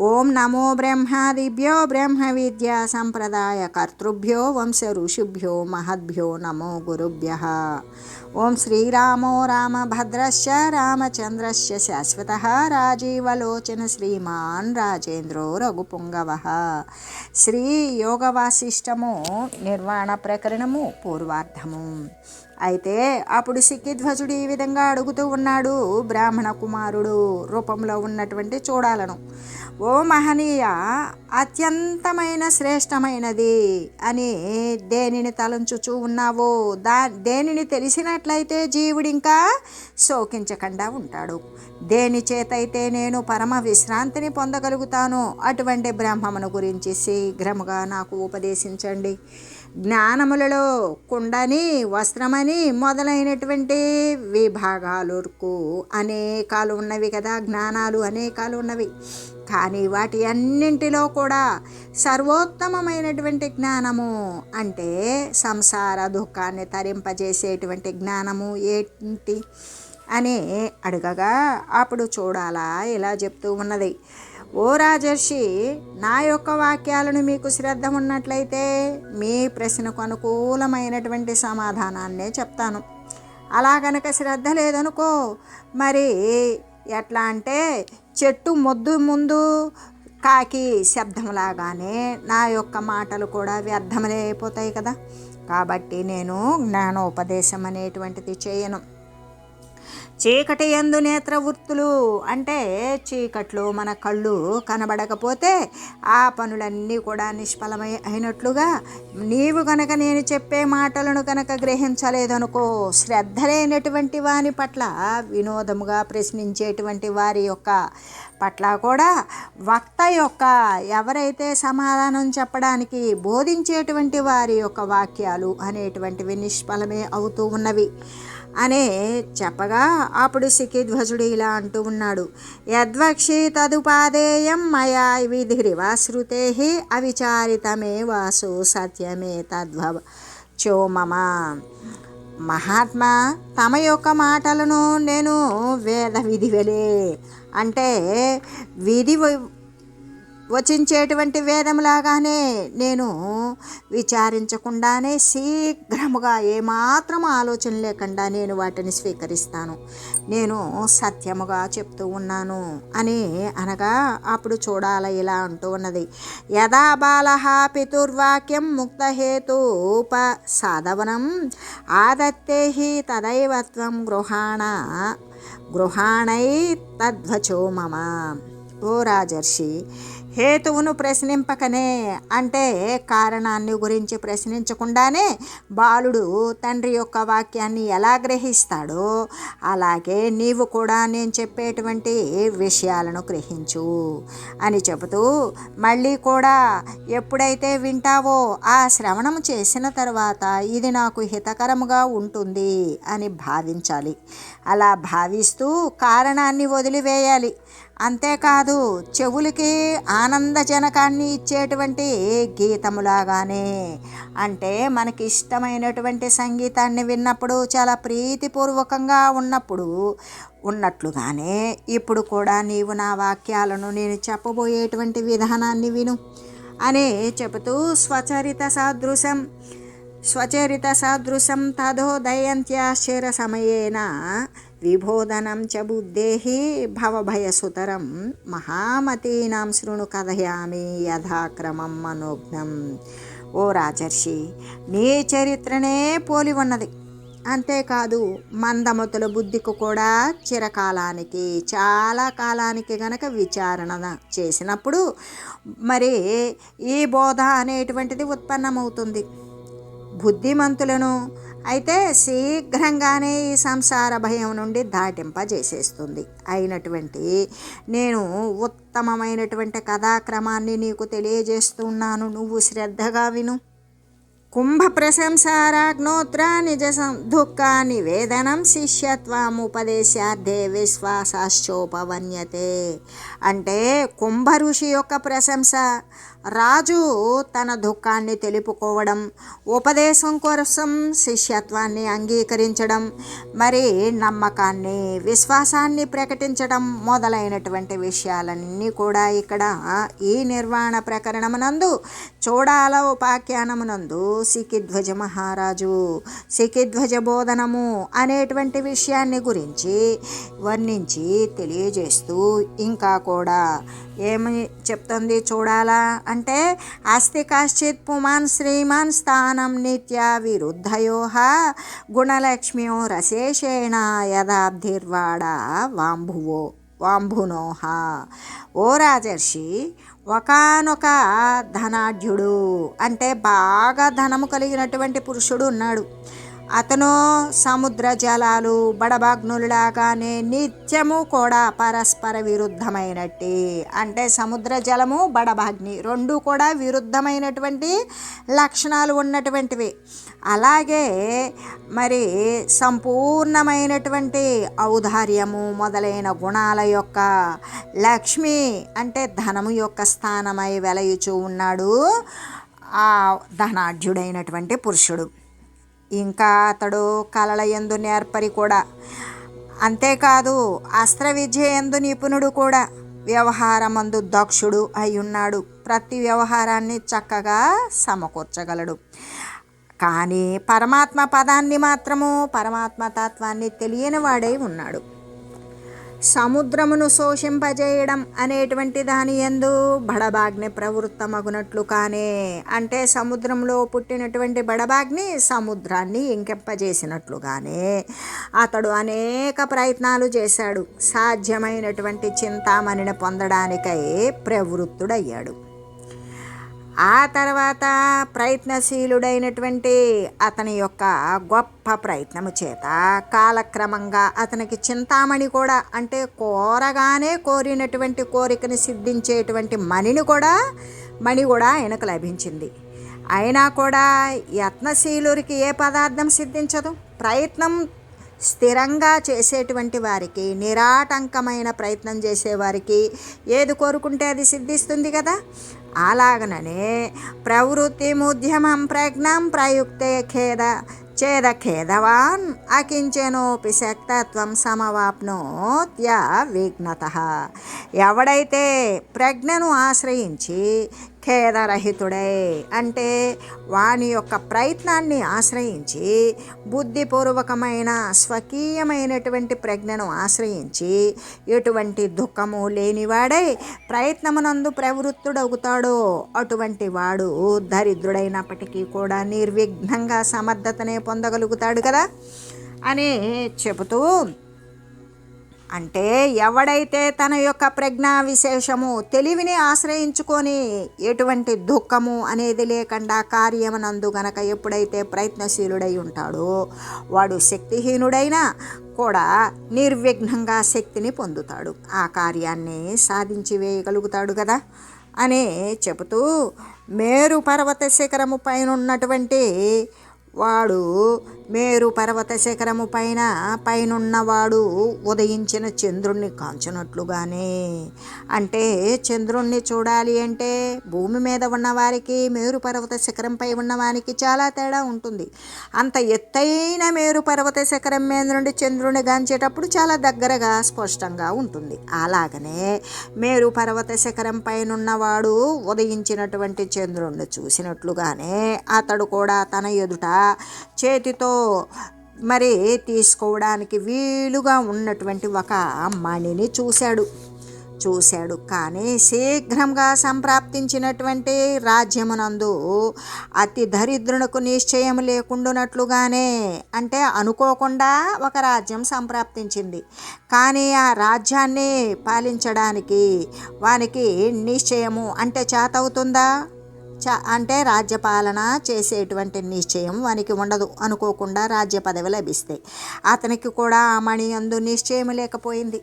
ఓం నమో బ్రహ్మాదిభ్యో బ్రహ్మ విద్యా సంప్రదాయ కర్తృభ్యో వంశ ఋషిభ్యో మహద్భ్యో నమో గురుభ్య. ఓం శ్రీరామో రామభద్రశ్చ రామచంద్రశ్చ శాశ్వత రాజీవలోచన శ్రీమాన్ రాజేంద్రో రఘుపుంగవ. శ్రీ యోగవాసిష్టము నిర్వాణ ప్రకరణము పూర్వార్ధము. అయితే అప్పుడు సిక్కిధ్వజుడు ఈ విధంగా అడుగుతూ ఉన్నాడు బ్రాహ్మణ కుమారుడు రూపంలో ఉన్నటువంటి చూడాలను. ఓ మహనీయ అత్యంతమైన శ్రేష్టమైనది అని దేనిని తలంచుచూ ఉన్నావో? దా దేనిని తెలిసినట్లయితే జీవుడు ఇంకా శోకించకుండా ఉంటాడు. దేని చేతైతే నేను పరమ విశ్రాంతిని పొందగలుగుతానో అటువంటి బ్రహ్మమును గురించి శీఘ్రముగా నాకు ఉపదేశించండి. జ్ఞానములలో కుండని వస్త్రమని మొదలైనటువంటి విభాగాలకు అనేకాలు ఉన్నవి కదా జ్ఞానాలు అనేకాలు ఉన్నవి. కానీ వాటి అన్నింటిలో కూడా సర్వోత్తమమైనటువంటి జ్ఞానము అంటే సంసార దుఃఖాన్ని తరింపజేసేటువంటి జ్ఞానము ఏంటి? అని అడగగా అప్పుడు చూడాలా ఇలా చెప్తూ ఉన్నది. ఓ రాజర్షి నా యొక్క వాక్యాలను మీకు శ్రద్ధ ఉన్నట్లయితే మీ ప్రశ్నకు అనుకూలమైనటువంటి సమాధానాన్నే చెప్తాను. అలా కనుక శ్రద్ధ లేదనుకో మరి ఎట్లా అంటే చెట్టు మొద్దు ముందు కాకి శబ్దంలాగానే నా యొక్క మాటలు కూడా వ్యర్థమలే అయిపోతాయి కదా. కాబట్టి నేను జ్ఞానోపదేశం అనేటువంటిది చేయను. చీకటి ఎందు నేత్రవృత్తులు అంటే చీకట్లో మన కళ్ళు కనబడకపోతే ఆ పనులన్నీ కూడా నిష్ఫలమై అయినట్లుగా నీవు గనక నేను చెప్పే మాటలను కనుక గ్రహించలేదనుకో శ్రద్ధ లేనటువంటి వాని పట్ల వినోదముగా ప్రశ్నించేటువంటి వారి యొక్క పట్ల కూడా వక్త యొక్క ఎవరైతే సమాధానం చెప్పడానికి బోధించేటువంటి వారి యొక్క వాక్యాలు అనేటువంటివి నిష్ఫలమే అవుతూ ఉన్నవి. అనే చెప్పగా అప్పుడు సికిధ్వజుడు ఇలా అంటూ ఉన్నాడు. యద్వక్షి తదుపాదేయం మయా విధిరివా శృతే అవిచారితమే వాసు సత్యమే తద్భవ. చోమమ మహాత్మా తమ యొక్క మాటలను నేను వేద విధివలే. అంటే విధి వచించేటువంటి వేదంలాగానే నేను విచారించకుండానే శీఘ్రముగా ఏమాత్రం ఆలోచన లేకుండా నేను వాటిని స్వీకరిస్తాను. నేను సత్యముగా చెప్తూ ఉన్నాను అని అనగా అప్పుడు చూడాల ఇలా అంటూ ఉన్నది. యథా బాల పితుర్వాక్యం ముక్తహేతూప సాధవనం ఆదత్తే తదైవత్వం గృహాణ గృహాణై తద్వచో మమ. ఓ రాజర్షి హేతువును ప్రశ్నింపకనే అంటే కారణాన్ని గురించి ప్రశ్నించకుండానే బాలుడు తండ్రి యొక్క వాక్యాన్ని ఎలా గ్రహిస్తాడో అలాగే నీవు కూడా నేను చెప్పేటువంటి విషయాలను గ్రహించు అని చెబుతూ మళ్ళీ కూడా ఎప్పుడైతే వింటావో ఆ శ్రవణం చేసిన తర్వాత ఇది నాకు హితకరముగా ఉంటుంది అని భావించాలి. అలా భావిస్తూ కారణాన్ని వదిలివేయాలి. అంతేకాదు చెవులకి ఆనందజనకాన్ని ఇచ్చేటువంటి గీతములాగానే. అంటే మనకి ఇష్టమైనటువంటి సంగీతాన్ని విన్నప్పుడు చాలా ప్రీతిపూర్వకంగా ఉన్నప్పుడు ఉన్నట్లుగానే ఇప్పుడు కూడా నీవు నా వాక్యాలను నేను చెప్పబోయేటువంటి విధానాన్ని విను అని చెబుతూ స్వచరిత సాదృశం స్వచరిత సాదృశం తదోదయంత్యాశ్చర్య సమయేన విబోధనం చ బుద్ధేహి భవభయసుతరం మహామతీనాం శృణు కథయామి యథాక్రమం మనోజ్ఞం ఓ రాజర్షి నీ చరిత్రనే పోలి ఉన్నది. అంతేకాదు మందమతుల బుద్ధికి కూడా చిరకాలానికి చాలా కాలానికి గనక విచారణ చేసినప్పుడు మరి ఈ బోధ అనేటువంటిది ఉత్పన్నమవుతుంది. బుద్ధిమంతులను అయితే శీఘ్రంగానే ఈ సంసార భయం నుండి దాటింపజేసేస్తుంది. అయినటువంటి నేను ఉత్తమమైనటువంటి కథాక్రమాన్ని నీకు తెలియజేస్తున్నాను. నువ్వు శ్రద్ధగా విను. కుంభ ప్రశంసారాగ్నోత్ర నిజ సం- దుఃఖ నివేదనం శిష్యత్వముపదేశార్థే విశ్వాసాశ్చోపవన్యతే. అంటే కుంభ ఋషి యొక్క ప్రశంస రాజు తన దుఃఖాన్ని తెలుపుకోవడం ఉపదేశం కోసం శిష్యత్వాన్ని అంగీకరించడం మరి నమ్మకాన్ని విశ్వాసాన్ని ప్రకటించడం మొదలైనటువంటి విషయాలన్నీ కూడా ఇక్కడ ఈ నిర్వాణ ప్రకరణమునందు చూడాల ఉపాఖ్యానమునందు సికిధ్వజ మహారాజు సికిధ్వజ బోధనము అనేటువంటి విషయాన్ని గురించి వర్ణించి తెలియజేస్తూ ఇంకా కూడా ఏమి చెప్తుంది చూడాలా? అంటే అస్తి కాశ్చిత్ పుమాన్ శ్రీమాన్ స్థానం నిత్య విరుద్ధయోహ గుణలక్ష్మ్యో రసేషేణ యథాబ్ధిర్వాడ వాంభువో వాంభునోహ ఓ రాజర్షి ఒకానొక ధనాఢ్యుడు. అంటే బాగా ధనము కలిగినటువంటి పురుషుడు ఉన్నాడు. అతను సముద్ర జలాలు బడబాగ్నులాగానే నిత్యము కూడా పరస్పర విరుద్ధమైనట్టి. అంటే సముద్ర జలము బడబాగ్ని రెండు కూడా విరుద్ధమైనటువంటి లక్షణాలు ఉన్నటువంటివి. అలాగే మరి సంపూర్ణమైనటువంటి ఔదార్యము మొదలైన గుణాల యొక్క లక్ష్మి అంటే ధనము యొక్క స్థానమై వెలయుచూ ఉన్నాడు ఆ ధనాఢ్యుడైనటువంటి పురుషుడు. ఇంకా అతడు కలల ఎందు నేర్పరి కూడా. అంతేకాదు అస్త్ర విద్య ఎందు నిపుణుడు కూడా వ్యవహారమందు దక్షుడు అయి ఉన్నాడు ప్రతి వ్యవహారాన్ని చక్కగా సమకూర్చగలడు. కానీ పరమాత్మ పదాన్ని మాత్రము పరమాత్మ తత్వాన్ని తెలియని వాడై ఉన్నాడు. సముద్రమును శోషింపజేయడం అనేటువంటి దాని ఎందు బడబాగ్ని ప్రవృత్తమగునట్లు కానే అంటే సముద్రంలో పుట్టినటువంటి బడబాగ్ని సముద్రాన్ని ఇంకెంపజేసినట్లుగానే అతడు అనేక ప్రయత్నాలు చేశాడు. సాధ్యమైనటువంటి చింతామణిని పొందడానికై ప్రవృత్తుడయ్యాడు. ఆ తర్వాత ప్రయత్నశీలుడైనటువంటి అతని యొక్క గొప్ప ప్రయత్నము చేత కాలక్రమంగా అతనికి చింతామణి కూడా అంటే కోరగానే కోరినటువంటి కోరికని సిద్ధించేటువంటి మణిని కూడా మణి కూడా ఆయనకు లభించింది. అయినా కూడా యత్నశీలుడికి ఏ పదార్థం సిద్ధించదు? ప్రయత్నం స్థిరంగా చేసేటువంటి వారికి నిరాటంకమైన ప్రయత్నం చేసేవారికి ఏది కోరుకుంటే అది సిద్ధిస్తుంది కదా? అలాగననే ప్రవృత్తి ఉద్యమం ప్రజ్ఞం ప్రయుక్తే ఖేద చేద ఖేదవాన్ అకించెనోపి శక్తత్వం సమవాప్నోత్య విఘ్నత. ఎవడైతే ప్రజ్ఞను ఆశ్రయించి ఖేదరహితుడై అంటే వాని యొక్క ప్రయత్నాన్ని ఆశ్రయించి బుద్ధిపూర్వకమైన స్వకీయమైనటువంటి ప్రజ్ఞను ఆశ్రయించి ఎటువంటి దుఃఖము లేనివాడై ప్రయత్నమునందు ప్రవృత్తుడవుతాడో అటువంటి వాడు దరిద్రుడైనప్పటికీ కూడా నిర్విఘ్నంగా సమర్థతనే పొందగలుగుతాడు కదా? అని చెబుతూ అంటే ఎవడైతే తన యొక్క ప్రజ్ఞా విశేషము తెలివిని ఆశ్రయించుకొని ఎటువంటి దుఃఖము అనేది లేకుండా కార్యమనందు గనక ఎప్పుడైతే ప్రయత్నశీలుడై ఉంటాడో వాడు శక్తిహీనుడైనా కూడా నిర్విఘ్నంగా శక్తిని పొందుతాడు. ఆ కార్యాన్ని సాధించి వేయగలుగుతాడు కదా? అని చెబుతూ మేరు పర్వత శిఖరము పైన ఉన్నటువంటి వాడు మేరు పర్వత శిఖరము పైన పైనున్నవాడు ఉదయించిన చంద్రుణ్ణి కాంచినట్లుగానే. అంటే చంద్రుణ్ణి చూడాలి అంటే భూమి మీద ఉన్నవారికి మేరు పర్వత శిఖరంపై ఉన్నవానికి చాలా తేడా ఉంటుంది. అంత ఎత్తైన మేరు పర్వత శిఖరం మీద నుండి చంద్రుని గాంచేటప్పుడు చాలా దగ్గరగా స్పష్టంగా ఉంటుంది. అలాగనే మేరు పర్వత శిఖరం పైనున్నవాడు ఉదయించినటువంటి చంద్రుణ్ణి చూసినట్లుగానే అతడు కూడా తన ఎదుట చేతితో మరి తీసుకోవడానికి వీలుగా ఉన్నటువంటి ఒక మణిని చూశాడు. చూశాడు. కానీ శీఘ్రంగా సంప్రాప్తించినటువంటి రాజ్యమునందు అతి దరిద్రునకు నిశ్చయం లేకుండానట్లుగానే అంటే అనుకోకుండా ఒక రాజ్యం సంప్రాప్తించింది. కానీ ఆ రాజ్యాన్ని పాలించడానికి వానికి నిశ్చయము అంటే చేతవుతుందా? చ అంటే రాజ్యపాలన చేసేటువంటి నిశ్చయం వానికి ఉండదు. అనుకోకుండా రాజ్య పదవి లభిస్తాయి అతనికి కూడా ఆ మణి అందు నిశ్చయం లేకపోయింది.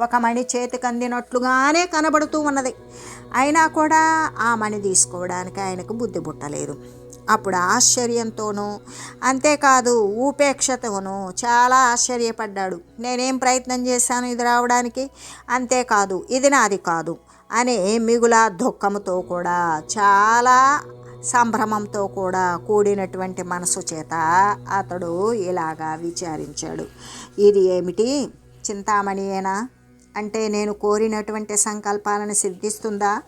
ఒక మణి చేతికి అందినట్లుగానే కనబడుతూ ఉన్నది. అయినా కూడా ఆ మణి తీసుకోవడానికి ఆయనకు బుద్ధి పుట్టలేదు. అప్పుడు ఆశ్చర్యంతోనూ అంతేకాదు ఉపేక్షతోనూ చాలా ఆశ్చర్యపడ్డాడు. నేనేం ప్రయత్నం చేశాను ఇది రావడానికి? అంతేకాదు ఇది నాది కాదు. అనే మిగుల దుఃఖంతో కూడా చాలా సంభ్రమంతో కూడా కూడినటువంటి మనసు చేత అతడు ఇలాగా విచారించాడు. ఇది ఏమిటి? చింతామణియేనా అంటే నేను కోరినటువంటి సంకల్పాలను సిద్ధిస్తుందా?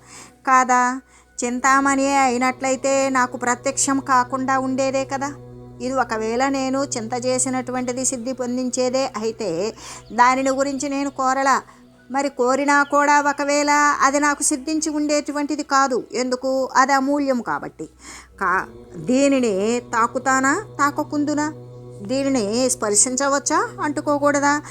కాదా? చింతామణియే అయినట్లయితే నాకు ప్రత్యక్షం కాకుండా ఉండేదే కదా. ఇది ఒకవేళ నేను చింత చేసినటువంటిది సిద్ధి పొందించేదే అయితే దానిని గురించి నేను కోరలా. మరి కోరినా కూడా ఒకవేళ అది నాకు సిద్ధించి ఉండేటువంటిది కాదు. ఎందుకు? అది అమూల్యం కాబట్టి. కా దీనిని తాకుతానా? తాకకుందునా? దీనిని స్పర్శించవచ్చా? అంటుకోకూడదా?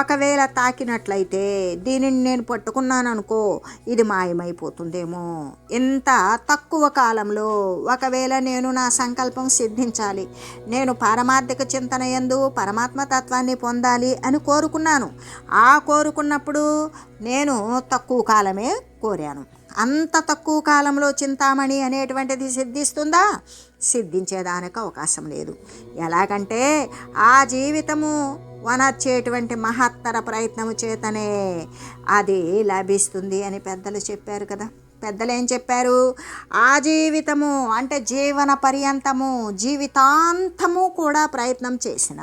ఒకవేళ తాకినట్లయితే దీనిని నేను పట్టుకున్నాను అనుకో ఇది మాయమైపోతుందేమో. ఇంత తక్కువ కాలంలో ఒకవేళ నేను నా సంకల్పం సిద్ధించాలి నేను పారమార్థిక చింతన ఎందు పరమాత్మ తత్వాన్ని పొందాలి అని కోరుకున్నాను. ఆ కోరుకున్నప్పుడు నేను తక్కువ కాలమే కోరాను. అంత తక్కువ కాలంలో చింతామణి అనేటువంటిది సిద్ధిస్తుందా? సిద్ధించేదానికి అవకాశం లేదు. ఎలాగంటే ఆ జీవితము వనర్చేటువంటి మహత్తర ప్రయత్నము చేతనే అది లభిస్తుంది అని పెద్దలు చెప్పారు కదా. పెద్దలు ఏం చెప్పారు? ఆ జీవితము అంటే జీవన పర్యంతము జీవితాంతము కూడా ప్రయత్నం చేసిన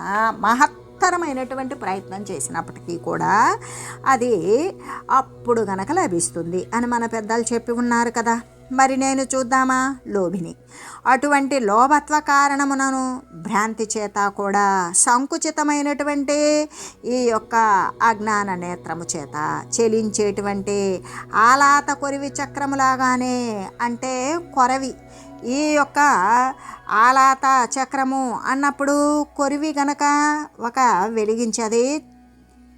మహత్తరమైనటువంటి ప్రయత్నం చేసినప్పటికీ కూడా అది అప్పుడు గనక లభిస్తుంది అని మన పెద్దలు చెప్పి ఉన్నారు కదా. మరి నేను చూద్దామా? లోభిని. అటువంటి లోభత్వ కారణమునను భ్రాంతి చేత కూడా సంకుచితమైనటువంటి ఈ యొక్క అజ్ఞాన నేత్రము చేత చెలించేటువంటి ఆలాత కొరివి చక్రములాగానే అంటే కొరవి ఈ యొక్క ఆలాత చక్రము అన్నప్పుడు కొరివి గనక ఒక వెలిగించది.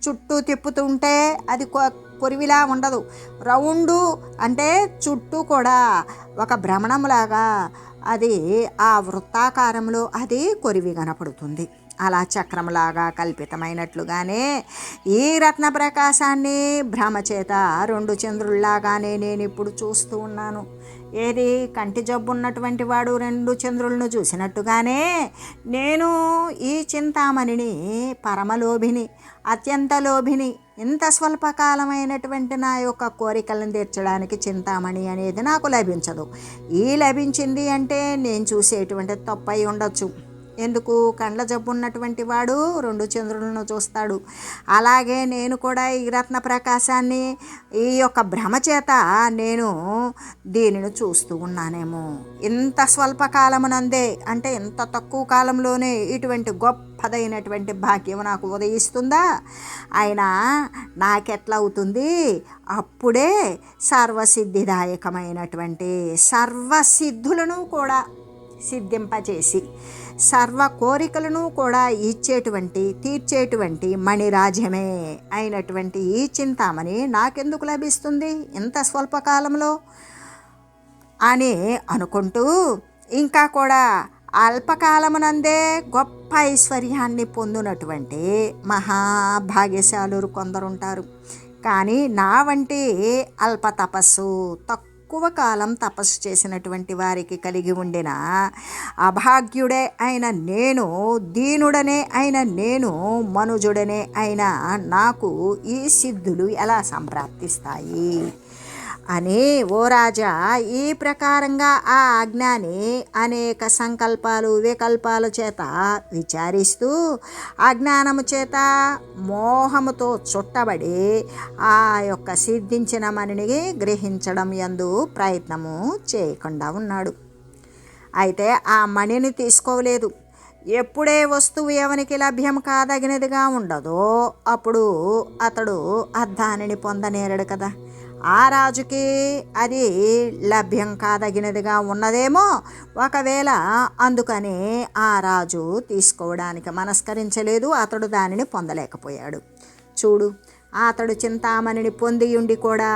చుట్టూ తిప్పుతుంటే అది కొ- కొరివిలా ఉండదు. రౌండు అంటే చుట్టూ కూడా ఒక భ్రమణంలాగా అది ఆ వృత్తాకారంలో అది కొరివి కనపడుతుంది. అలా చక్రంలాగా కల్పితమైనట్లుగానే ఈ రత్న ప్రకాశాన్ని భ్రమచేత రెండు చంద్రుల్లాగానే నేను ఇప్పుడు చూస్తూ ఉన్నాను. ఏది? కంటి జబ్బు ఉన్నటువంటి వాడు రెండు చంద్రులను చూసినట్టుగానే నేను ఈ చింతామణిని పరమలోభిని అత్యంత లోభిని ఇంత స్వల్పకాలమైనటువంటి నా యొక్క కోరికలను తీర్చడానికి చింతామణి అనేది నాకు లభించదు. ఈ లభించింది అంటే నేను చూసేటువంటి తప్పై ఉండొచ్చు. ఎందుకు కండ్ల జబ్బు ఉన్నటువంటి వాడు? రెండు చంద్రులను చూస్తాడు. అలాగే నేను కూడా ఈ రత్న ప్రకాశాన్ని ఈ యొక్క భ్రమ చేత నేను దీనిని చూస్తూ ఉన్నానేమో. ఇంత స్వల్పకాలమునందే అంటే ఇంత తక్కువ కాలంలోనే ఇటువంటి గొప్పదైనటువంటి భాగ్యం నాకు ఉదయిస్తుందా? అయినా నాకెట్లా అవుతుంది అప్పుడే సర్వసిద్ధిదాయకమైనటువంటి సర్వసిద్ధులను కూడా సిద్ధింపచేసి సర్వ కోరికలను కూడా ఇచ్చేటువంటి తీర్చేటువంటి మణిరాజ్యమే అయినటువంటి ఈ చింతామణి నాకెందుకు లభిస్తుంది ఇంత స్వల్పకాలంలో? అని అనుకుంటూ ఇంకా కూడా అల్పకాలమునందే గొప్ప ఐశ్వర్యాన్ని పొందినటువంటి మహాభాగ్యశాలురు కొందరుంటారు. కానీ నా వంటి అల్ప తపస్సు తక్కువ కాలం తపస్సు చేసినటువంటి వారికి కలిగి ఉండిన అభాగ్యుడే అయిన నేను దీనుడనే అయిన నేను మనుజుడనే అయిన నాకు ఈ సిద్ధులు ఎలా సంప్రాప్తిస్తాయి? అని ఓ రాజా ఈ ప్రకారంగా ఆ ఆజ్ఞాని అనేక సంకల్పాలు వికల్పాల చేత విచారిస్తూ అజ్ఞానము చేత మోహముతో చుట్టబడి ఆ యొక్క సిద్ధించిన మనిని గ్రహించడం ఎందు ప్రయత్నము చేయకుండా ఉన్నాడు. అయితే ఆ మణిని తీసుకోలేదు. ఎప్పుడే వస్తువు ఎవనికి లభ్యం కాదగినదిగా ఉండదో అప్పుడు అతడు అర్ధానిని పొందనేరడు కదా. ఆ రాజుకి అది లభ్యం కాదగినదిగా ఉన్నదేమో. ఒకవేళ అందుకని ఆ రాజు తీసుకోవడానికి మనస్కరించలేదు. అతడు దానిని పొందలేకపోయాడు. చూడు అతడు చింతామణిని పొంది ఉండి కూడా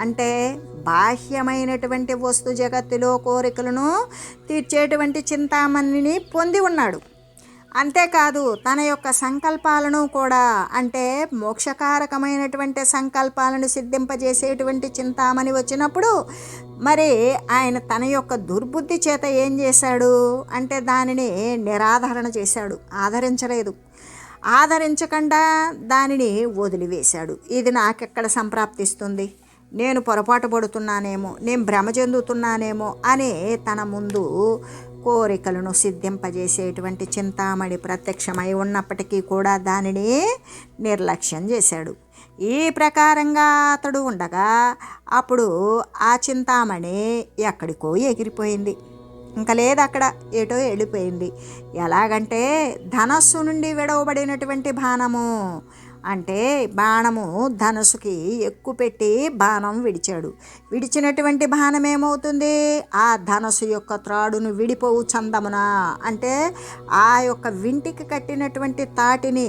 అంటే బాహ్యమైనటువంటి వస్తు జగత్తులో కోరికలను తీర్చేటువంటి చింతామణిని పొంది ఉన్నాడు. అంతేకాదు తన యొక్క సంకల్పాలను కూడా అంటే మోక్షకారకమైనటువంటి సంకల్పాలను సిద్ధింపజేసేటువంటి చింతామణి వచ్చినప్పుడు మరి ఆయన తన యొక్క దుర్బుద్ధి చేత ఏం చేశాడు? అంటే దానిని నిరాధరణ చేశాడు ఆదరించలేదు. ఆదరించకుండా దానిని వదిలివేశాడు. ఇది నాకెక్కడ సంప్రాప్తిస్తుంది? నేను పొరపాటు పడుతున్నానేమో నేను భ్రమ చెందుతున్నానేమో అని తన ముందు కోరికలను సిద్ధింపజేసేటువంటి చింతామణి ప్రత్యక్షమై ఉన్నప్పటికీ కూడా దానిని నిర్లక్ష్యం చేశాడు. ఈ ప్రకారంగా అతడు ఉండగా అప్పుడు ఆ చింతామణి ఎక్కడికో ఎగిరిపోయింది. ఇంకా లేదు అక్కడ ఏటో వెళ్ళిపోయింది. ఎలాగంటే ధనస్సు నుండి విడవబడినటువంటి బాణము అంటే బాణము ధనుసుకి ఎక్కువ పెట్టి బాణం విడిచాడు. విడిచినటువంటి బాణం ఏమవుతుంది? ఆ ధనస్సు యొక్క త్రాడును విడిపోవు చందమున. అంటే ఆ యొక్క వింటికి కట్టినటువంటి తాటిని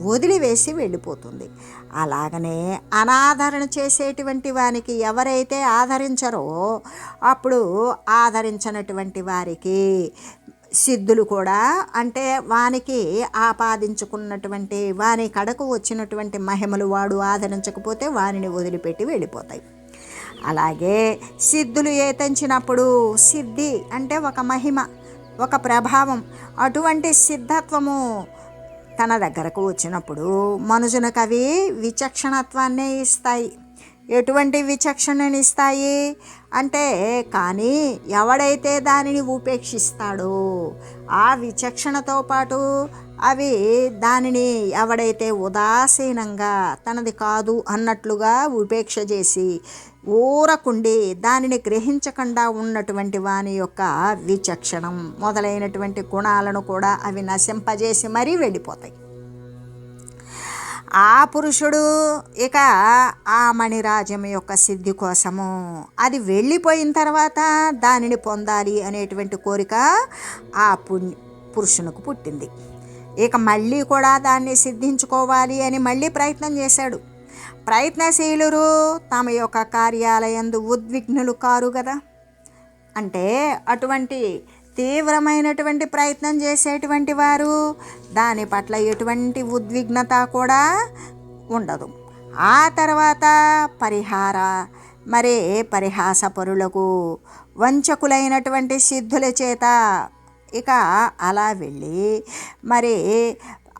వదిలివేసి వెళ్ళిపోతుంది. అలాగనే అనాదరణ చేసేటువంటి వానికి ఎవరైతే ఆదరించరో అప్పుడు ఆదరించినటువంటి వారికి సిద్ధులు కూడా అంటే వానికి ఆపాదించుకున్నటువంటి వాని కడకు వచ్చినటువంటి మహిమలు వాడు ఆదరించకపోతే వానిని వదిలిపెట్టి వెళ్ళిపోతాయి. అలాగే సిద్ధులు ఏతంచినప్పుడు సిద్ధి అంటే ఒక మహిమ ఒక ప్రభావం అటువంటి సిద్ధత్వము తన దగ్గరకు వచ్చినప్పుడు మనుషులకు అవి విచక్షణత్వాన్నే ఇస్తాయి. ఎటువంటి విచక్షణనిస్తాయి అంటే కానీ ఎవడైతే దానిని ఉపేక్షిస్తాడో ఆ విచక్షణతో పాటు అవి దానిని ఎవడైతే ఉదాసీనంగా తనది కాదు అన్నట్లుగా ఉపేక్ష చేసి ఊరకుండి దానిని గ్రహించకుండా ఉన్నటువంటి వాని యొక్క విచక్షణం మొదలైనటువంటి గుణాలను కూడా అవి నశింపజేసి మరీ వెళ్ళిపోతాయి. ఆ పురుషుడు ఇక ఆ మణిరాజ్యం యొక్క సిద్ధి కోసము. అది వెళ్ళిపోయిన తర్వాత దానిని పొందాలి అనేటువంటి కోరిక ఆ పుణ్య పురుషునికి పుట్టింది. ఇక మళ్ళీ కూడా దాన్ని సిద్ధించుకోవాలి అని మళ్ళీ ప్రయత్నం చేశాడు. ప్రయత్నశీలురు తమ యొక్క కార్యాలయందు ఉద్విగ్నులు కారు కదా అంటే అటువంటి తీవ్రమైనటువంటి ప్రయత్నం చేసేటువంటి వారు దాని పట్ల ఎటువంటి ఉద్విగ్నత కూడా ఉండదు. ఆ తర్వాత పరిహార మరి పరిహాసపరులకు వంచకులైనటువంటి సిద్ధుల చేత ఇక అలా వెళ్ళి మరి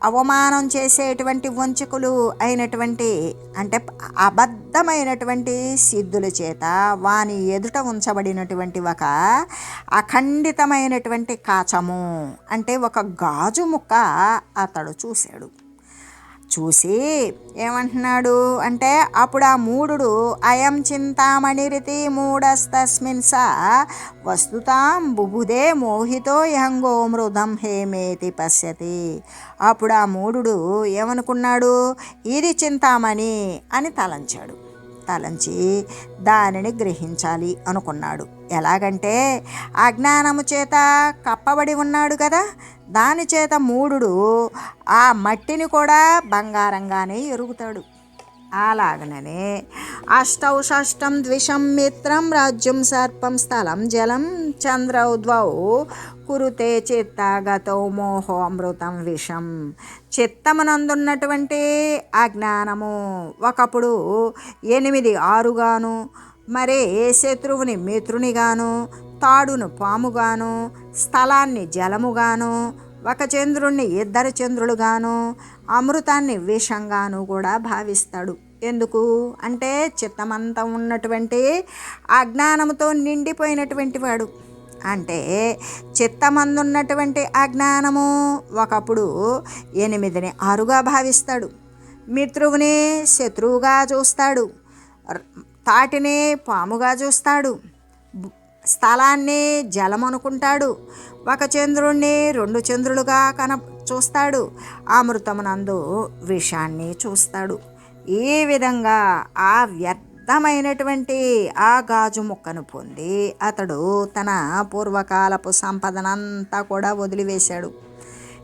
అవమానం చేసేటువంటి వంచకులు అయినటువంటి అంటే అబద్ధమైనటువంటి సిద్ధుల చేత వాని ఎదుట ఉంచబడినటువంటి ఒక అఖండితమైనటువంటి కాచము. అంటే ఒక గాజు ముక్క అతడు చూశాడు. చూసి ఏమంటున్నాడు? అంటే అప్పుడు ఆ మూడు అయం చింతామణిరితి మూఢస్తస్మిన్ స వస్తుతాం బుబుదే మోహితో యంగో మృదం హేమేతి పశ్యతి. అప్పుడు ఆ మూడు ఏమనుకున్నాడు? ఇది చింతామణి అని తలంచాడు. తలంచి దానిని గ్రహించాలి అనుకున్నాడు. ఎలాగంటే అజ్ఞానము చేత కప్పబడి ఉన్నాడు కదా దాని చేత మూడు ఆ మట్టిని కూడా బంగారంగానే ఎరుగుతాడు. అలాగననే. అష్టౌ షష్టం ద్విషం మిత్రం రాజ్యం సర్పం స్థలం జలం చంద్రౌ ద్వౌ కురుతే చిత్తాగతౌ మోహో అమృతం విషం. చిత్తమునందున్నటువంటి అజ్ఞానము ఒకప్పుడు ఎనిమిది ఆరుగాను మరే శత్రువుని మిత్రునిగాను తాడును పాముగాను స్థలాన్ని జలముగాను ఒక చంద్రుణ్ణి ఇద్దరు చంద్రులుగాను అమృతాన్ని విషంగాను కూడా భావిస్తాడు. ఎందుకు? అంటే చిత్తమంతా ఉన్నటువంటి అజ్ఞానంతో నిండిపోయినటువంటి వాడు. అంటే చిత్తమందున్నటువంటి అజ్ఞానము ఒకప్పుడు ఎనిమిదిని ఆరుగా భావిస్తాడు. మిత్రువుని శత్రువుగా చూస్తాడు. తాటిని పాముగా చూస్తాడు. స్థలాన్ని జలం అనుకుంటాడు ఒక చంద్రుణ్ణి రెండు చంద్రులుగా కన చూస్తాడు. అమృతమునందు విషాన్ని చూస్తాడు. ఈ విధంగా ఆ వ్యర్థమైనటువంటి ఆ గాజు ముక్కను పొంది అతడు తన పూర్వకాలపు సంపదనంతా కూడా వదిలివేశాడు.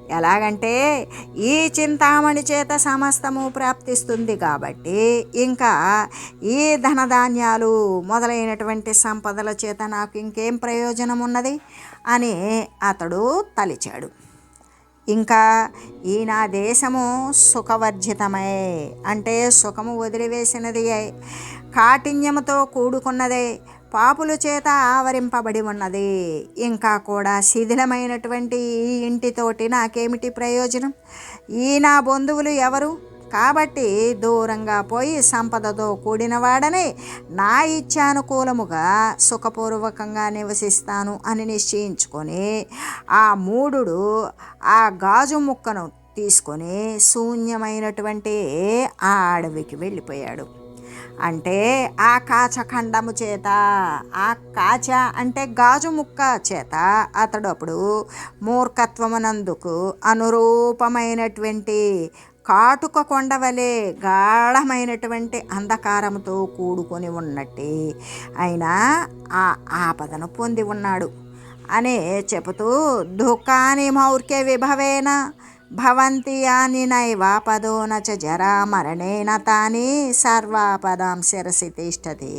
ఎలాగంటే ఈ చింతామణి చేత సమస్తము ప్రాప్తిస్తుంది కాబట్టి ఇంకా ఈ ధనధాన్యాలు మొదలైనటువంటి సంపదల చేత నాకు ఇంకేం ప్రయోజనం ఉన్నది అని అతడు తలిచాడు. ఇంకా ఈయన దేశము సుఖవర్జితమే అంటే సుఖము వదిలివేసినది కాఠిన్యముతో కూడుకున్నదే పాపుల చేత ఆవరింపబడి ఉన్నది. ఇంకా కూడా శిథిలమైనటువంటి ఈ ఇంటితోటి నాకేమిటి ప్రయోజనం? ఈ నా బంధువులు ఎవరు? కాబట్టి దూరంగా పోయి సంపదతో కూడినవాడని నా ఇచ్చానుకూలముగా సుఖపూర్వకంగా నివసిస్తాను అని నిశ్చయించుకొని ఆ మూడుడు ఆ గాజు ముక్కను తీసుకొని శూన్యమైనటువంటి ఆ అడవికి వెళ్ళిపోయాడు. అంటే ఆ కాచఖండము చేత ఆ కాచ అంటే గాజు ముక్క చేత అతడు అప్పుడు మూర్ఖత్వమునందుకు అనురూపమైనటువంటి కాటుక కొండవలే గాఢమైనటువంటి అంధకారంతో కూడుకొని ఉన్నట్టే అయినా ఆ ఆపదను పొంది ఉన్నాడు అనే చెబుతూ దుఃఖాని మౌర్ఖ్య విభవేన భవంతి అని నైవాపదో నచ జరా మరణేన తాని సర్వాపదాం శిరసి తిష్టతి.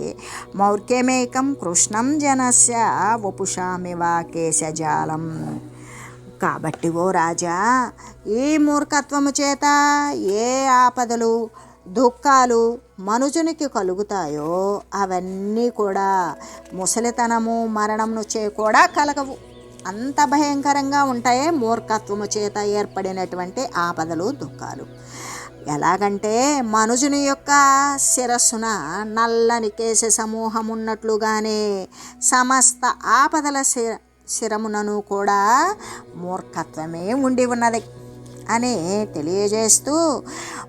మౌర్క్యమేకం కృష్ణం జనస్య వపుషామి కేశజాలం కాబట్టి ఓ రాజా ఈ మూర్ఖత్వము చేత ఏ ఆపదలు దుఃఖాలు మనుజునికి కలుగుతాయో అవన్నీ కూడా ముసలితనము మరణంను చే కూడా కలగవు. అంత భయంకరంగా ఉంటాయే మూర్ఖత్వము చేత ఏర్పడినటువంటి ఆపదలు దుఃఖాలు. ఎలాగంటే మనుజుని యొక్క శిరస్సున నల్లని కేశ సమూహం ఉన్నట్లుగానే సమస్త ఆపదల శిర శిరమునను కూడా మూర్ఖత్వమే ఉండి ఉన్నది అని తెలియజేస్తూ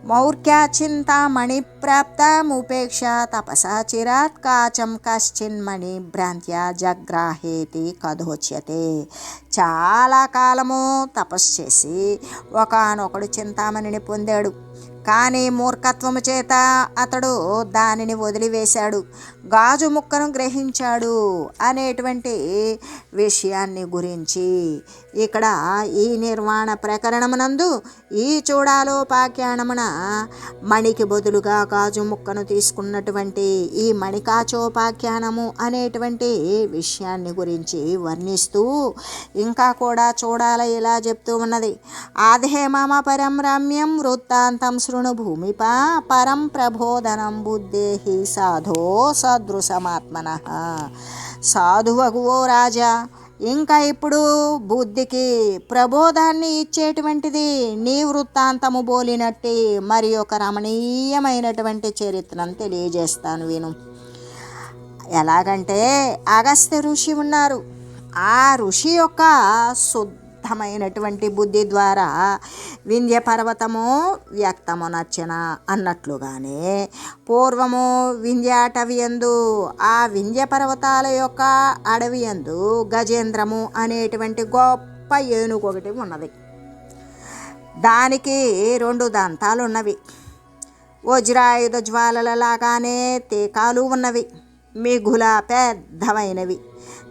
మౌర్ఖ్యాచింతామణి ప్రాప్తముపేక్ష తపస చిరాత్ కాచం కశ్చిన్మణి భ్రాంత్య జగ్రాహేతి కథోచ్యతే చాలా కాలము తపస్సు చేసి ఒకనొకడు చింతామణిని పొందాడు. కానీ మూర్ఖత్వము చేత అతడు దానిని వదిలివేశాడు. గాజు ముక్కను గ్రహించాడు అనేటువంటి విషయాన్ని గురించి. ఇక్కడ ఈ నిర్మాణ ప్రకరణమునందు ఈ చూడాలోపాఖ్యానమున మణికి బదులుగా గాజు ముక్కను తీసుకున్నటువంటి ఈ మణికాచోపాఖ్యానము అనేటువంటి విషయాన్ని గురించి వర్ణిస్తూ ఇంకా కూడా చూడాల ఇలా చెప్తూ ఉన్నది. ఆదే మమ పరం రమ్యం వృత్తాంతం శృణు భూమిప పరం ప్రబోధనం బుద్ధేహి సాధో సదృశమాత్మన. సాధువగువో రాజా ఇంకా ఇప్పుడు బుద్ధికి ప్రబోధాన్ని ఇచ్చేటువంటిది నీ వృత్తాంతము బోలినట్టి మరి ఒక రమణీయమైనటువంటి చరిత్రను తెలియజేస్తాను విను. ఎలాగంటే అగస్త్య ఋషి ఉన్నారు. ఆ ఋషి యొక్క శుద్ధమైనటువంటి బుద్ధి ద్వారా వింధ్య పర్వతము వ్యక్తము నచ్చిన అన్నట్లుగానే పూర్వము వింధ్యాటవి యందు ఆ వింధ్య పర్వతాల యొక్క అడవి యందు గజేంద్రము అనేటువంటి గొప్ప ఏనుగు ఒకటి ఉన్నది. దానికి రెండు దంతాలు ఉన్నవి వజ్రాయుధ జ్వాలలలాగానే తీకాలు ఉన్నవి. మిగుల పెద్దవైనవి.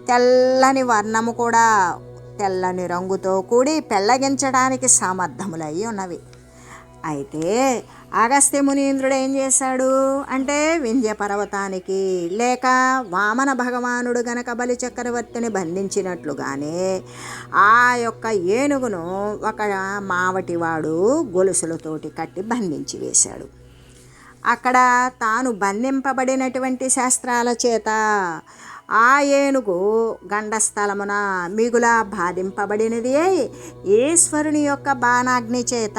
తెల్లని వర్ణము కూడా తెల్లని రంగుతో కూడి పెళ్ళగించడానికి సమర్థములై ఉన్నవి. అయితే అగస్త్య మునీంద్రుడు ఏం చేశాడు? అంటే వింధ్య పర్వతానికి లేక వామన భగవానుడు గనక బలి చక్రవర్తిని బంధించినట్లుగానే ఆ యొక్క ఏనుగును ఒక మావటివాడు గొలుసులతోటి కట్టి బంధించి వేశాడు. అక్కడ తాను బంధింపబడినటువంటి శాస్త్రాల చేత ఆ ఏనుగు గండస్థలమున మిగులా బాధింపబడినది ఈశ్వరుని యొక్క బాణాగ్ని చేత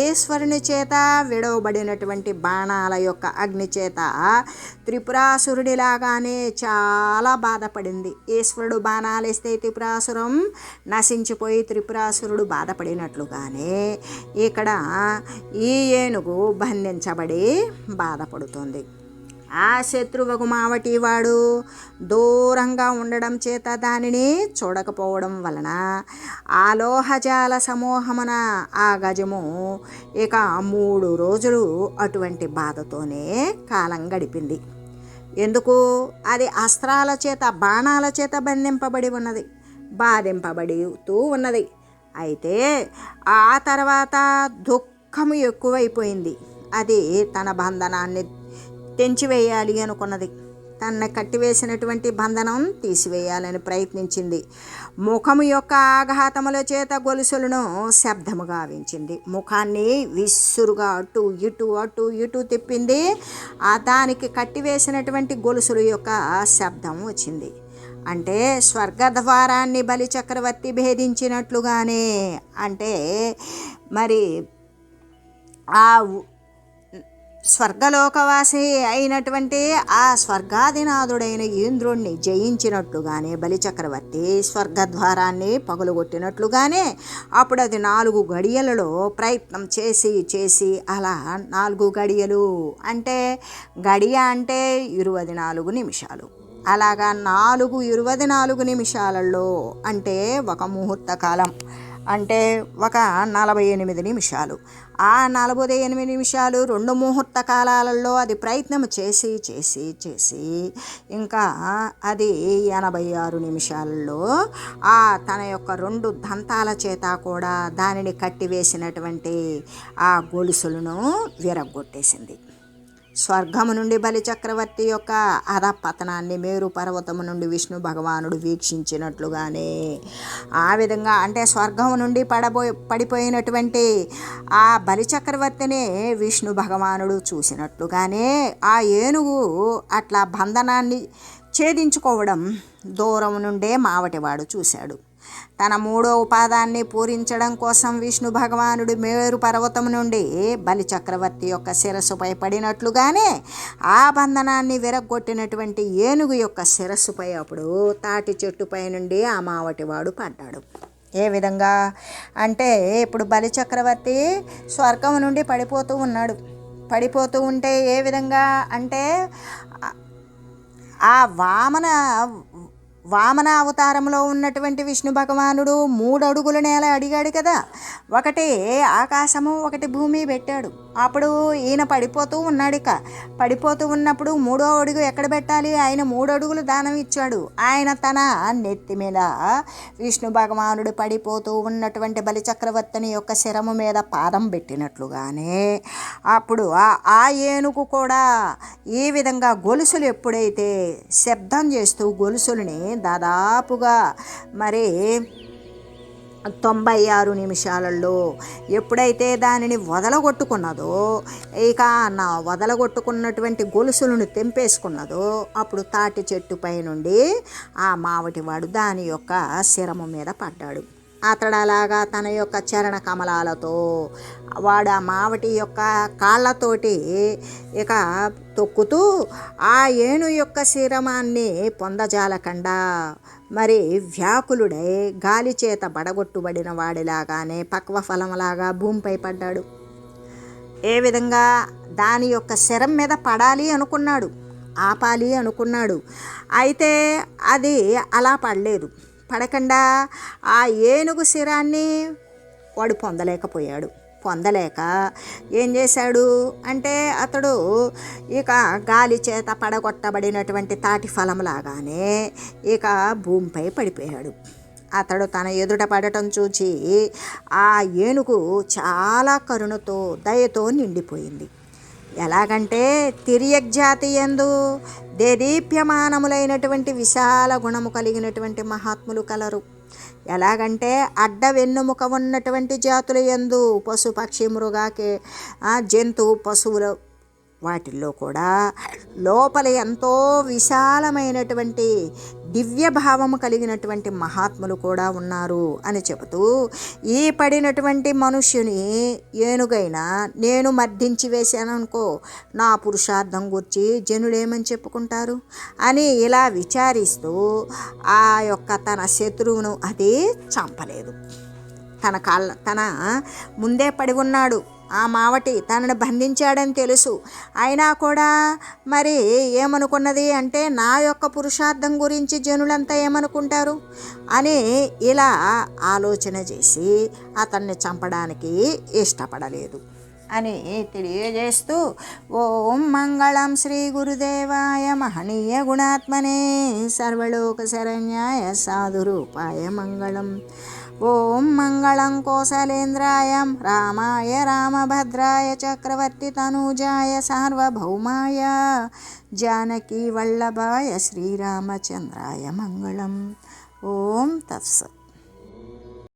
ఈశ్వరుని చేత విడవబడినటువంటి బాణాల యొక్క అగ్ని చేత త్రిపురాసురుడిలాగానే చాలా బాధపడింది. ఈశ్వరుడు బాణాలేస్తే త్రిపురాసురం నశించిపోయి త్రిపురాసురుడు బాధపడినట్లుగానే ఇక్కడ ఈ ఏనుగు బంధించబడి బాధపడుతుంది. ఆ శత్రువుకు మావటి వాడు దూరంగా ఉండడం చేత దానిని చూడకపోవడం వలన ఆలోహజాల సమూహమున ఆ గజము ఇక మూడు రోజులు అటువంటి బాధతోనే కాలం గడిపింది. ఎందుకు? అది అస్త్రాల చేత బాణాల చేత బంధింపబడి ఉన్నది బాధింపబడుతూ ఉన్నది. అయితే ఆ తర్వాత దుఃఖము ఎక్కువైపోయింది. అది తన బంధనాన్ని తెంచివేయాలి అనుకున్నది. తన కట్టివేసినటువంటి బంధనం తీసివేయాలని ప్రయత్నించింది. ముఖము యొక్క ఆఘాతముల చేత గొలుసులను శబ్దము గావించింది. ముఖాన్ని విసురుగా అటు ఇటు అటు ఇటు తిప్పింది. ఆ దానికి కట్టివేసినటువంటి గొలుసుల యొక్క శబ్దం వచ్చింది. అంటే స్వర్గద్వారాన్ని బలి చక్రవర్తి భేదించినట్లుగానే అంటే మరి ఆ స్వర్గలోకవాసి అయినటువంటి ఆ స్వర్గాధినాథుడైన ఇంద్రుణ్ణి జయించినట్లుగానే బలిచక్రవర్తి స్వర్గద్వారాన్ని పగులగొట్టినట్లుగానే అప్పుడు అది నాలుగు గడియలలో ప్రయత్నం చేసి చేసి అలా నాలుగు గడియలు అంటే గడియ అంటే ఇరవై నాలుగు నిమిషాలు. అలాగా నాలుగు ఇరవై నాలుగు నిమిషాలలో అంటే ఒక ముహూర్త కాలం అంటే ఒక నలభై ఎనిమిది నిమిషాలు. ఆ నలభై ఎనిమిది నిమిషాలు రెండు ముహూర్త కాలాలలో అది ప్రయత్నం చేసి చేసి చేసి ఇంకా అది ఎనభై ఆరు నిమిషాలలో ఆ తన యొక్క రెండు దంతాల చేత కూడా దానిని కట్టివేసినటువంటి ఆ గొలుసులను విరగొట్టేసింది స్వర్గము నుండి బలి చక్రవర్తి యొక్క అధపతనాన్ని మేరు పర్వతము నుండి విష్ణు భగవానుడు వీక్షించినట్లుగానే ఆ విధంగా అంటే స్వర్గము నుండి పడబో పడిపోయినటువంటి ఆ బలిచక్రవర్తిని విష్ణు భగవానుడు చూసినట్లుగానే ఆ ఏనుగు అట్లా బంధనాన్ని ఛేదించుకోవడం దూరం నుండే మావటివాడు చూశాడు. తన మూడో ఉపాదాన్ని పూరించడం కోసం విష్ణు భగవానుడు మేరు పర్వతం నుండి బలి చక్రవర్తి యొక్క శిరస్సుపై పడినట్లుగానే ఆ బంధనాన్ని విరగొట్టినటువంటి ఏనుగు యొక్క శిరస్సుపై అప్పుడు తాటి చెట్టుపై నుండి ఆ మావటివాడు పడ్డాడు. ఏ విధంగా? అంటే ఇప్పుడు బలి చక్రవర్తి స్వర్గం నుండి పడిపోతూ ఉన్నాడు. పడిపోతూ ఉంటే ఏ విధంగా? అంటే ఆ వామన వామన అవతారంలో ఉన్నటువంటి విష్ణు భగవానుడు మూడు అడుగుల నేల అడిగాడు కదా. ఒకటి ఆకాశము ఒకటి భూమి పెట్టాడు. అప్పుడు ఈయన పడిపోతూ ఉన్నాడు ఇక పడిపోతూ ఉన్నప్పుడు మూడో అడుగు ఎక్కడ పెట్టాలి? ఆయన మూడు అడుగులు దానం ఇచ్చాడు. ఆయన తన నెత్తి మీద విష్ణు భగవానుడు పడిపోతూ ఉన్నటువంటి బలిచక్రవర్తిని యొక్క శరము మీద పాదం పెట్టినట్లుగానే అప్పుడు ఆ ఆ ఏనుగు కూడా ఈ విధంగా గొలుసులు ఎప్పుడైతే శబ్దం చేస్తూ గొలుసులని దాదాపుగా మరి తొంభై ఆరు నిమిషాలలో ఎప్పుడైతే దానిని వదలగొట్టుకున్నదో ఇక నా వదలగొట్టుకున్నటువంటి గొలుసులను తెంపేసుకున్నదో అప్పుడు తాటి చెట్టుపై నుండి ఆ మావటివాడు దాని యొక్క శిరము మీద పడ్డాడు. అతడలాగా తన యొక్క చరణ కమలాలతో వాడు ఆ మావటి యొక్క కాళ్ళతోటి ఇక తొక్కుతూ ఆ ఏను యొక్క శిరమాన్ని పొందజాలకుండా. మరి వ్యాకులుడై గాలి చేత బడగొట్టుబడిన వాడిలాగానే పక్వ ఫలంలాగా భూమిపై పడ్డాడు. ఏ విధంగా దాని యొక్క శరం మీద పడాలి అనుకున్నాడు ఆపాలి అనుకున్నాడు. అయితే అది అలా పడలేదు. పడకుండా. ఆ ఏనుగు శిరాన్ని వాడు పొందలేకపోయాడు. పొందలేక ఏం చేశాడు అంటే అతడు ఇక గాలి చేత పడగొట్టబడినటువంటి తాటి ఫలంలాగానే ఇక భూమిపై పడిపోయాడు. అతడు తన ఎదుట పడటం చూచి ఆ ఏనుగు చాలా కరుణతో దయతో నిండిపోయింది. ఎలాగంటే తిరియక్ జాతి దేదీప్యమానములైనటువంటి విశాల గుణము కలిగినటువంటి మహాత్ములు కలరు. ఎలాగంటే అడ్డ వెన్నుముక ఉన్నటువంటి జాతుల ఎందు పశు పక్షి మృగాకే జంతువు పశువులు వాటిల్లో కూడా లోపల ఎంతో విశాలమైనటువంటి దివ్య భావము కలిగినటువంటి మహాత్ములు కూడా ఉన్నారు అని చెబుతూ ఈ పడినటువంటి మనుష్యుని ఏనుగైనా నేను మర్దించి వేశాను అనుకో నా పురుషార్థం గురించి జనుడేమని చెప్పుకుంటారు? అని ఇలా విచారిస్తూ ఆ యొక్క తన శత్రువును అది చంపలేదు. తన కాళ్ళ తన ముందే పడి ఉన్నాడు. ఆ మావటి తనను బంధించాడని తెలుసు. అయినా కూడా మరి ఏమనుకున్నది అంటే నా యొక్క పురుషార్థం గురించి జనులంతా ఏమనుకుంటారు? అని ఇలా ఆలోచన చేసి అతన్ని చంపడానికి ఇష్టపడలేదు. అని తెలియజేస్తూ ఓం మంగళం శ్రీ గురుదేవాయ మహనీయ గుణాత్మనే సర్వలోక శరణ్యాయ సాధురూపాయ మంగళం. ఓం మంగళం కోసలేంద్రాయ రామాయ రామభద్రాయ చక్రవర్తి తనూజాయ సార్వభౌమాయ జానకీ వల్లభాయ శ్రీరామచంద్రాయ మంగళం ఓం తత్సత్